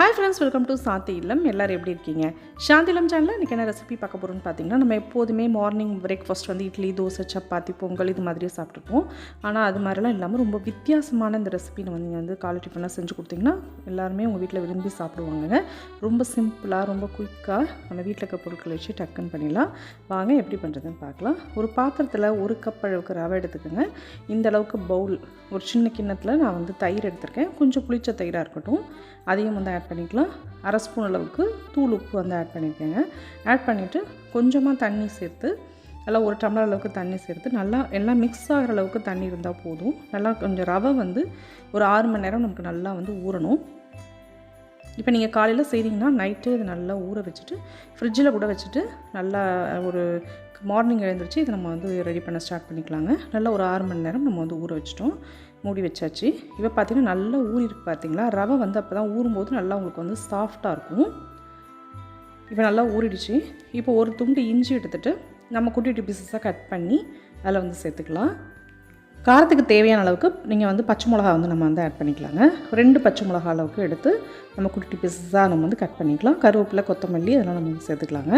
Hi friends welcome to Shanthi இல்லம் எல்லோரும் எப்படி இருக்கீங்க? சாந்தி இல்லம் சேனலில் இன்றைக்கி என்ன ரெசிபி பார்க்க போகிறோம்னு பார்த்தீங்கன்னா நம்ம எப்போதுமே மார்னிங் பிரேக்ஃபாஸ்ட் வந்து இட்லி தோசை சப்பாத்தி பொங்கல் இது மாதிரியே சாப்பிட்ருப்போம் ஆனால் அது மாதிரிலாம் இல்லாமல் ரொம்ப வித்தியாசமான இந்த ரெசிபி நம்ம நீங்கள் வந்து காலை டிஃபனாக செஞ்சு கொடுத்தீங்கன்னா எல்லாருமே உங்கள் வீட்டில் விரும்பி சாப்பிடுவாங்க ரொம்ப சிம்பிளாக ரொம்ப குயிக்காக நம்ம வீட்டில் இருக்க பொருட்களை வச்சு டக்குன்னு பண்ணிடலாம். வாங்க எப்படி பண்ணுறதுன்னு பார்க்கலாம். ஒரு பாத்திரத்தில் ஒரு கப் அளவுக்கு ரவை எடுத்துக்கோங்க. இந்த அளவுக்கு பவுல் ஒரு சின்ன கிண்ணத்தில் நான் வந்து தயிர் எடுத்திருக்கேன். கொஞ்சம் புளிச்ச தயிராக இருக்கட்டும். அதையும் வந்து ஆட் பண்ணிக்கலாம். அரை ஸ்பூன் அளவுக்கு தூள் உப்பு வந்து ஆட் பண்ணியிருக்கேங்க ஆட் பண்ணிவிட்டு கொஞ்சமாக தண்ணி சேர்த்து நல்லா ஒரு டம்ளர் அளவுக்கு தண்ணி சேர்த்து நல்லா எல்லாம் மிக்ஸ் ஆகிற அளவுக்கு தண்ணி இருந்தால் போதும். நல்லா கொஞ்சம் ரவை வந்து ஒரு ஆறு மணி நேரம் நமக்கு நல்லா வந்து ஊறணும். இப்போ நீங்கள் காலையில் செய்கிறீங்கன்னா நைட்டு இது நல்லா ஊற வச்சுட்டு ஃப்ரிட்ஜில் கூட வச்சுட்டு நல்லா ஒரு மார்னிங் எழுந்திரிச்சு இதை நம்ம வந்து ரெடி பண்ண ஸ்டார்ட் பண்ணிக்கலாங்க. நல்லா ஒரு ஆறு மணி நேரம் நம்ம வந்து ஊற வச்சிட்டோம். மூடி வச்சாச்சு. இப்போ பார்த்தீங்கன்னா நல்லா ஊறிருக்கு பார்த்தீங்களா ரவை வந்து அப்போ தான் ஊறும்போது நல்லா உங்களுக்கு வந்து சாஃப்டாக இருக்கும். இப்போ நல்லா ஊறிடுச்சு. இப்போ ஒரு துண்டு இஞ்சி எடுத்துகிட்டு நம்ம குட்டி குட்டி பீசஸாக கட் பண்ணி அதில் வந்து சேர்த்துக்கலாம். காரத்துக்கு தேவையான அளவுக்கு நீங்கள் வந்து பச்சை மிளகா வந்து நம்ம வந்து ஆட் பண்ணிக்கலாங்க. ரெண்டு பச்சை மிளகா அளவுக்கு எடுத்து நம்ம குட்டி பீசஸாக நம்ம வந்து கட் பண்ணிக்கலாம். கருவேப்பிலை கொத்தமல்லி அதெல்லாம் நம்ம வந்து சேர்த்துக்கலாங்க.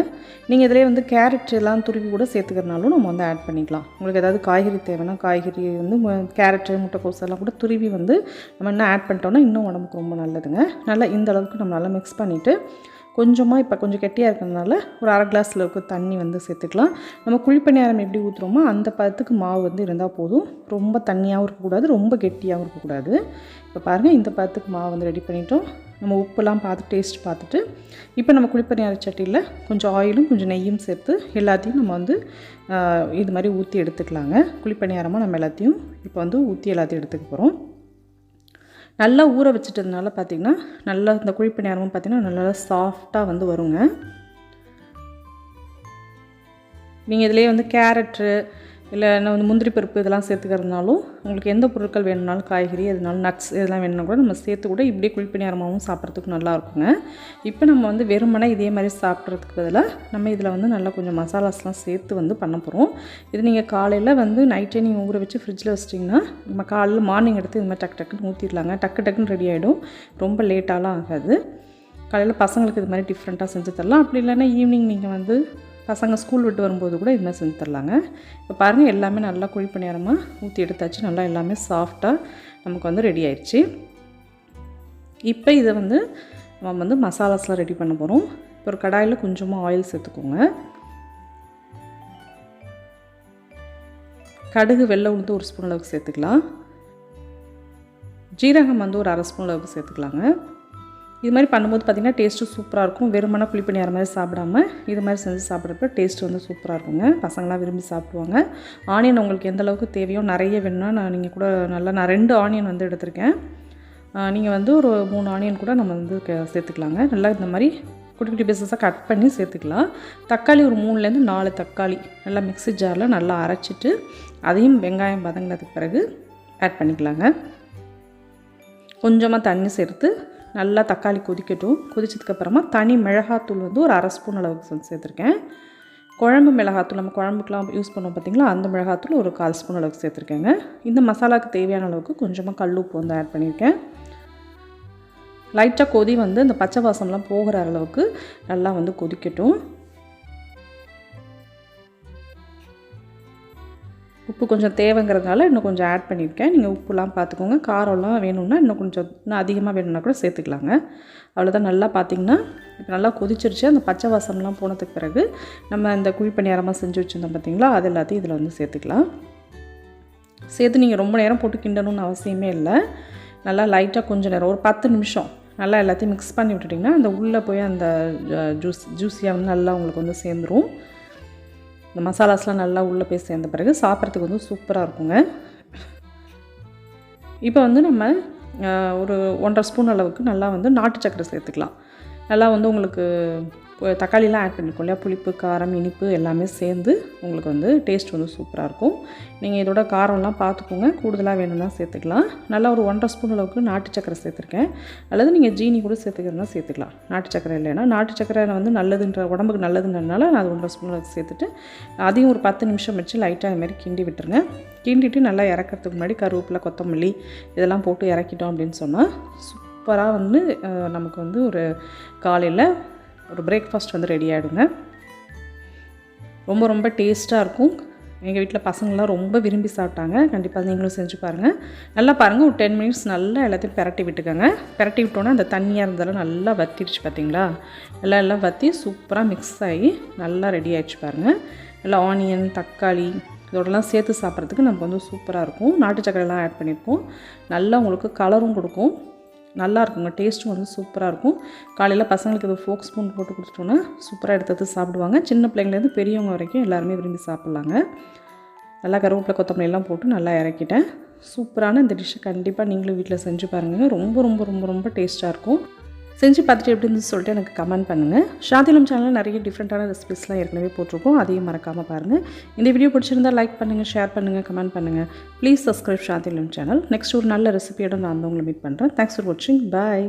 நீங்கள் இதிலே வந்து கேரட் எல்லாம் துருவி கூட சேர்த்துக்கிறனாலும் நம்ம வந்து ஆட் பண்ணிக்கலாம். உங்களுக்கு ஏதாவது காய்கறி தேவைன்னா காய்கறி வந்து கேரட்டு முட்டைக்கோஸ் எல்லாம் கூட துருவி வந்து நம்ம இன்னும் ஆட் பண்ணிட்டோம்னா இன்னும் உடம்புக்கு ரொம்ப நல்லதுங்க. நல்லா இந்த அளவுக்கு நம்ம நல்லா மிக்ஸ் பண்ணிவிட்டு கொஞ்சமாக இப்போ கொஞ்சம் கெட்டியாக இருக்கிறதுனால ஒரு அரை கிளாஸ் அளவுக்கு தண்ணி வந்து சேர்த்துக்கலாம். நம்ம குழிப்பணியாரம் எப்படி ஊற்றுறோமோ அந்த பதத்துக்கு மாவு வந்து இருந்தால் போதும். ரொம்ப தண்ணியாகவும் இருக்கக்கூடாது ரொம்ப கெட்டியாகவும் இருக்கக்கூடாது. இப்போ பாருங்கள் இந்த பதத்துக்கு மாவு வந்து ரெடி பண்ணிட்டோம். நம்ம உப்புலாம் பார்த்து டேஸ்ட் பார்த்துட்டு இப்போ நம்ம குழிப்பணியார சட்டியில் கொஞ்சம் ஆயிலும் கொஞ்சம் நெய்யும் சேர்த்து எல்லாத்தையும் நம்ம வந்து இது மாதிரி ஊற்றி எடுத்துக்கலாங்க. குழிப்பணியாரமாக நம்ம எல்லாத்தையும் இப்போ வந்து ஊற்றி எல்லாத்தையும் எடுத்துக்க போகிறோம் நல்லா ஊற வச்சுட்டதுனால பார்த்திங்கன்னா நல்லா இந்த குழிப்பு நேரமும் பார்த்திங்கன்னா நல்லா சாஃப்டாக வந்து வருங்க. நீங்கள் இதிலே வந்து கேரட்டு இல்லை வந்து முந்திரி பருப்பு இதெல்லாம் சேர்த்துக்கிறதுனாலும் உங்களுக்கு எந்த பொருட்கள் வேணும்னாலும் காய்கறி எதுனாலும் நட்ஸ் இதெல்லாம் வேணும்னா கூட நம்ம சேர்த்து கூட இப்படியே குழிப்பு நேரமாகவும் சாப்பிட்றதுக்கு நல்லா இருக்குங்க இப்போ நம்ம வந்து வெறுமனை இதே மாதிரி சாப்பிட்றதுக்கு பதிலாக நம்ம இதில் வந்து நல்லா கொஞ்சம் மசாலாஸ்லாம் சேர்த்து வந்து பண்ண போகிறோம். இது நீங்கள் காலையில் வந்து நைட்டே நீங்கள் ஊற வச்சு ஃப்ரிட்ஜில் வச்சிட்டிங்கன்னா நம்ம காலையில் மார்னிங் எடுத்து இது மாதிரி டக்கு டக்குன்னு ஊற்றிடலாங்க டக்கு டக்குன்னு ரெடி ஆகிடும் ரொம்ப லேட்டாலாம் ஆகாது. காலையில் பசங்களுக்கு இது மாதிரி டிஃப்ரெண்ட்டாக செஞ்சு தரலாம். அப்படி இல்லைன்னா ஈவினிங் நீங்கள் வந்து பசங்க ஸ்கூல் விட்டு வரும்போது கூட இதுமாதிரி செஞ்சு தரலாங்க. இப்போ பாருங்கள் எல்லாமே நல்லா குழிப்பு நேரமாக ஊற்றி எடுத்தாச்சு. நல்லா எல்லாமே சாஃப்டாக நமக்கு வந்து ரெடி ஆயிடுச்சு. இப்போ இதை வந்து நம்ம வந்து மசாலாஸ்லாம் ரெடி பண்ண போகிறோம் இப்போ ஒரு கடாயில் கொஞ்சமாக ஆயில் சேர்த்துக்கோங்க. கடுகு வெள்ளை உளுந்து ஒரு ஸ்பூன் அளவுக்கு சேர்த்துக்கலாம். ஜீரகம் வந்து ஒரு அரை ஸ்பூன் அளவுக்கு சேர்த்துக்கலாங்க. இது மாதிரி பண்ணும்போது பார்த்திங்கன்னா டேஸ்ட்டு சூப்பராக இருக்கும். வெறுமனா புளிப்பணி மாதிரி சாப்பிடாம இது மாதிரி செஞ்சு சாப்பிட்றப்ப டேஸ்ட்டு வந்து சூப்பராக இருக்குங்க. பசங்களாம் விரும்பி சாப்பிடுவாங்க. ஆனியன் உங்களுக்கு எந்த அளவுக்கு தேவையோ நிறைய வேணும்னா நான் நீங்கள் கூட நல்லா நான் ரெண்டு ஆனியன் வந்து எடுத்திருக்கேன். நீங்கள் வந்து ஒரு மூணு ஆனியன் கூட நம்ம வந்து சேர்த்துக்கலாங்க. நல்லா இந்த மாதிரி குட்டி குட்டி பீசஸாக கட் பண்ணி சேர்த்துக்கலாம். தக்காளி ஒரு மூணுலேருந்து நாலு தக்காளி நல்லா மிக்ஸி ஜாரில் நல்லா அரைச்சிட்டு அதையும் வெங்காயம் வதங்கினதுக்கு பிறகு ஆட் பண்ணிக்கலாங்க. கொஞ்சமாக தண்ணி சேர்த்து நல்லா தக்காளி கொதிக்கட்டும். கொதிச்சதுக்கப்புறமா தனி மிளகாத்தூள் வந்து ஒரு அரை ஸ்பூன் அளவுக்கு வந்து சேர்த்துருக்கேன். குழம்பு மிளகாத்தூள் நம்ம குழம்புக்கெலாம் யூஸ் பண்ணுவோம் பார்த்திங்களா? அந்த மிளகாத்தூள் ஒரு கால் ஸ்பூன் அளவுக்கு சேர்த்துருக்கேங்க. இந்த மசாலாவுக்கு தேவையான அளவுக்கு கொஞ்சமாக கல் உப்பு வந்து ஆட் பண்ணியிருக்கேன். லைட்டாக கொதி வந்து இந்த பச்சை வாசம்லாம் போகிற அளவுக்கு நல்லா வந்து கொதிக்கட்டும். உப்பு கொஞ்சம் தேவைங்கிறதுனால இன்னும் கொஞ்சம் ஆட் பண்ணியிருக்கேன். நீங்கள் உப்புலாம் பார்த்துக்கோங்க. காரம்லாம் வேணும்னா இன்னும் கொஞ்சம் இன்னும் அதிகமாக வேணும்னா கூட சேர்த்துக்கலாங்க. அவ்வளோதான் நல்லா பார்த்திங்கன்னா இப்போ நல்லா கொதிச்சிருச்சு. அந்த பச்சை வாசம்லாம் போனதுக்கு பிறகு நம்ம இந்த குழிப்பணியாரமாக செஞ்சு வச்சுருந்தோம் பார்த்திங்களா? அது எல்லாத்தையும் இதில் வந்து சேர்த்துக்கலாம். சேர்த்து நீங்கள் ரொம்ப நேரம் போட்டு கிண்டணும்னு அவசியமே இல்லை. நல்லா லைட்டாக கொஞ்சம் நேரம் ஒரு பத்து நிமிஷம் நல்லா எல்லாத்தையும் மிக்ஸ் பண்ணி விட்டுட்டிங்கன்னா அந்த உள்ளே போய் அந்த ஜூஸ் ஜூஸியாக வந்து நல்லா உங்களுக்கு வந்து சேர்ந்துடும் இந்த மசாலாஸ்லாம் நல்லா உள்ளே போய் சேர்ந்த பிறகு சாப்பிட்றதுக்கு வந்து சூப்பராக இருக்குங்க. இப்போ வந்து நம்ம ஒரு ஒன்றரை ஸ்பூன் அளவுக்கு நல்லா வந்து நாட்டு சக்கரை சேர்த்துக்கலாம். நல்லா வந்து உங்களுக்கு தக்காளிலாம் ஆட் பண்ணிருக்கோம் இல்லையா? புளிப்பு காரம் இனிப்பு எல்லாமே சேர்ந்து உங்களுக்கு வந்து டேஸ்ட் வந்து சூப்பராக இருக்கும். நீங்கள் இதோட காரம்லாம் பார்த்துக்கோங்க கூடுதலாக வேணும்னா சேர்த்துக்கலாம். நல்லா ஒரு ஒன்றரை ஸ்பூன் அளவுக்கு நாட்டு சக்கரை சேர்த்துருக்கேன். அல்லது நீங்கள் ஜீனி கூட சேர்த்துக்கிறதுனா சேர்த்துக்கலாம். நாட்டு சக்கரை இல்லைன்னா நாட்டு சக்கரை வந்து நல்லதுன்ற உடம்புக்கு நல்லதுன்றதுனால நான் அது ஒன்றரை ஸ்பூன் அளவுக்கு சேர்த்துட்டு அதையும் ஒரு பத்து நிமிஷம் வச்சு லைட்டாக இது மாதிரி கிண்டி விட்டுருங்க. கிண்டிட்டு நல்லா இறக்கிறதுக்கு முன்னாடி கருவேப்பிலை கொத்தமல்லி இதெல்லாம் போட்டு இறக்கிட்டோம் அப்படின்னு சொன்னால் சூப்பராக வந்து நமக்கு வந்து ஒரு காலையில் ஒரு பிரேக்ஃபாஸ்ட் வந்து ரெடி ஆகிடுங்க ரொம்ப ரொம்ப டேஸ்ட்டாக இருக்கும். எங்கள் வீட்டில் பசங்களாம் ரொம்ப விரும்பி சாப்பிட்டாங்க. கண்டிப்பாக நீங்களும் செஞ்சு பாருங்கள் நல்லா பாருங்கள் ஒரு டென் மினிட்ஸ் நல்லா எல்லாத்தையும் பெரட்டி விட்டுக்கோங்க. பிரட்டி விட்டோன்னே அந்த தண்ணியாக இருந்தாலும் நல்லா வத்திடுச்சு பார்த்தீங்களா எல்லாம் எல்லாம் வற்றி சூப்பராக மிக்ஸ் ஆகி நல்லா ரெடி ஆகிடுச்சு பாருங்கள் எல்லாம் ஆனியன் தக்காளி இதோடலாம் சேர்த்து சாப்பிட்றதுக்கு நமக்கு வந்து சூப்பராக இருக்கும். நாட்டு சக்கரைலாம் ஆட் பண்ணியிருக்கோம் நல்லா உங்களுக்கு கலரும் கொடுக்கும். நல்லா இருக்குங்க டேஸ்ட்டும் வந்து சூப்பராக இருக்கும் காலையில் பசங்களுக்கு இது ஃபோக் ஸ்பூன் போட்டு கொடுத்துட்டோன்னா சூப்பராக எடுத்து எடுத்து சாப்பிடுவாங்க. சின்ன பிள்ளைங்கலேருந்து பெரியவங்க வரைக்கும் எல்லாருமே விரும்பி சாப்பிட்லாங்க. நல்லா கருவேப்பிலை கொத்தமல்லி எல்லாம் போட்டு நல்லா இறக்கிட்டேன். சூப்பரான இந்த டிஷ்ஷை கண்டிப்பாக நீங்களும் வீட்டில் செஞ்சு பாருங்கள் ரொம்ப ரொம்ப ரொம்ப ரொம்ப டேஸ்ட்டாக இருக்கும். செஞ்சு பார்த்துட்டு எப்படி இருந்துச்சு சொல்லிட்டு எனக்கு கமெண்ட் பண்ணுங்கள் ஷாதிலம் சேனலில் நிறைய டிஃப்ரெண்ட்டான ரெசிபிஸ்லாம் ஏற்கனவே போட்டிருக்கோம். அதையும் மறக்காமல் பாருங்கள் இந்த வீடியோ பிடிச்சிருந்தா லைக் பண்ணுங்கள் ஷேர் பண்ணுங்கள் கமெண்ட் பண்ணுங்கள் ப்ளீஸ் சப்ஸ்கிரைப் ஷாதிலம் சேனல் நெக்ஸ்ட் ஒரு நல்ல ரெசிபியோட நான் வந்து உங்களை மீட் பண்ணுறேன் தேங்க்ஸ் ஃபார் வாட்சிங் பாய்